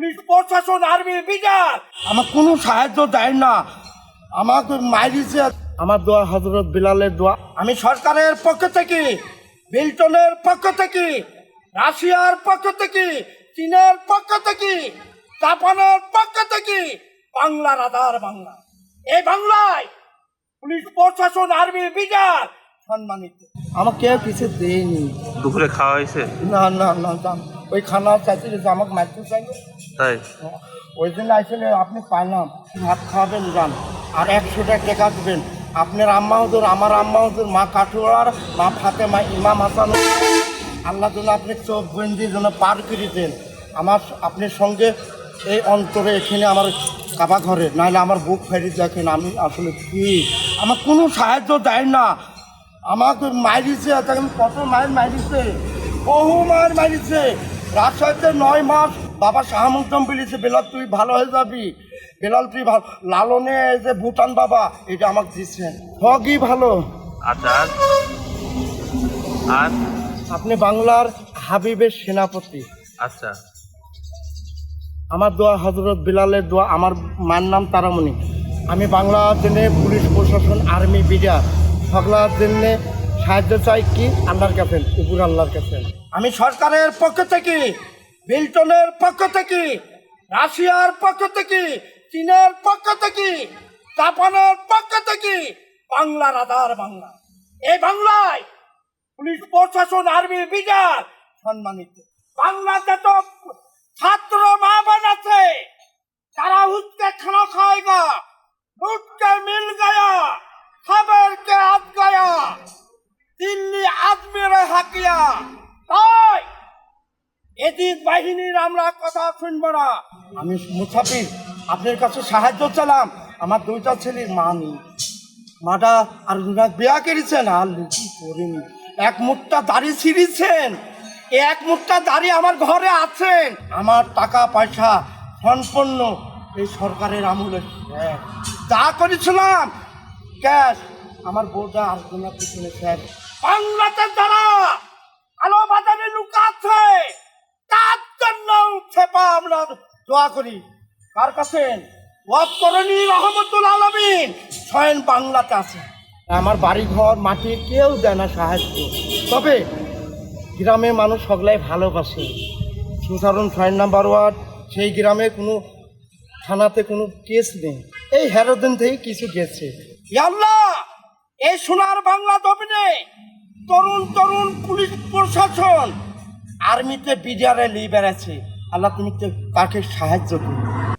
Police প্রশাসন army বিচার। আমার কোনো সাহায্য দেয় না। আমাকে মারিছে আমার দোয়া হজরত বিলালের দোয়া। আমি সরকারের পক্ষ থেকে বিল্টনের পক্ষ থেকে রাশিয়ার পক্ষ থেকে চীনের পক্ষ থেকে জাপানের পক্ষ থেকে বাংলার আধার বাংলা। এই বাংলায় পুলিশ প্রশাসন আর্মি বিচার সম্মানিত। আমাকে কেউ কিছু দেয়নি। দুপুরে খাওয়া হয়েছে? না না না ওই খানা চাইছে যে আমাকে মারতে চাইলো তাই? ওই জন্য আসলে আপনি পাইলাম ভাত খাওয়াবেন যান। আর একশো টাকা দেবেন। আপনার আম্মা হুজুর আমার আম্মা হুজুর মা কাঠুয়ার মা ফাতেমা ইমাম হাসান। আল্লাহ যেন আপনি চোখ বন্দি যেন পার করে দেন। আমার আপনার সঙ্গে এই অন্তরে এখানে আমার কাবা ঘরে নাহলে আমার বুক ফেরি দেখেন আমি আসলে কি? আমার কোনো সাহায্য দেয় না। আমাকে মারিছে তখন কত মায়ের মারিছে? বহু মায়ের মারিছে। রাজশাহীতে নয় মাস বাবা শাহামুদ্দম বলেছে বেলাল তুই ভালো হয়ে যাবি। বেলাল তুই ভালো লালনে যে ভুটান বাবা এটা আমাকে দিচ্ছেন হগই ভালো। আচ্ছা। আর? আপনি বাংলার হাবিবের সেনাপতি। আচ্ছা। আমার দোয়া হজরত বিলালের দোয়া আমার মায়ের নাম তারামণি। আমি বাংলার জন্য পুলিশ প্রশাসন আর্মি বিডিআর। সকলার জন্য সাহায্য চাই কি? আল্লাহর কাছে উপর আল্লাহর কাছে। আমি সরকারের পক্ষ থেকে, বিল্টনের পক্ষ থেকে, রাশিয়ার পক্ষ থেকে, চীনের পক্ষ থেকে, জাপানের পক্ষ থেকে, বাংলার আধার বাংলা। এই বাংলায় পুলিশ প্রশাসন, আর্মি, বিচার সম্মানিত। বাংলাতে তো এদিক বাহিনীর আমরা কথা শুনব না। আমি মুসাফির, আপনার কাছে সাহায্য চালাম। আমার দুইটা ছেলের মা নেই। মাটা আর বিয়া করেছেন, আর লুচি করিনি। এক মুঠটা দাড়ি ছিঁড়িছেন, এক মুঠটা দাড়ি আমার ঘরে আছেন। আমার টাকা, পয়সা সম্পন্ন এই সরকারের আমলে। যা করেছিলাম, ক্যাশ। আমার বউটা আর পিছনে, স্যার। বাংলাতে যারা দোয়া করি। কার কাছে? ওয়াজ করণী রহমতুল আলমিন। স্বয়ং বাংলাতে আছে। আমার বাড়ি ঘর মাটি কেউ দেয় না সাহায্য। তবে গ্রামে মানুষ সকলাই ভালোবাসে। সুসারণ ছয় নাম্বার ওয়ার্ড, সেই গ্রামে কোনো থানাতে কোনো কেস নেই। এই হেরোদিন থেকে কিছু গেছে। আল্লাহ! এই সোনার বাংলা দবিনে তরুণ তরুণ পুলিশ প্রশাসন আর্মিতে বিডিআরে লিয়ে বেড়াচ্ছে। আল্লাহ তুমি তাকে সাহায্য করুন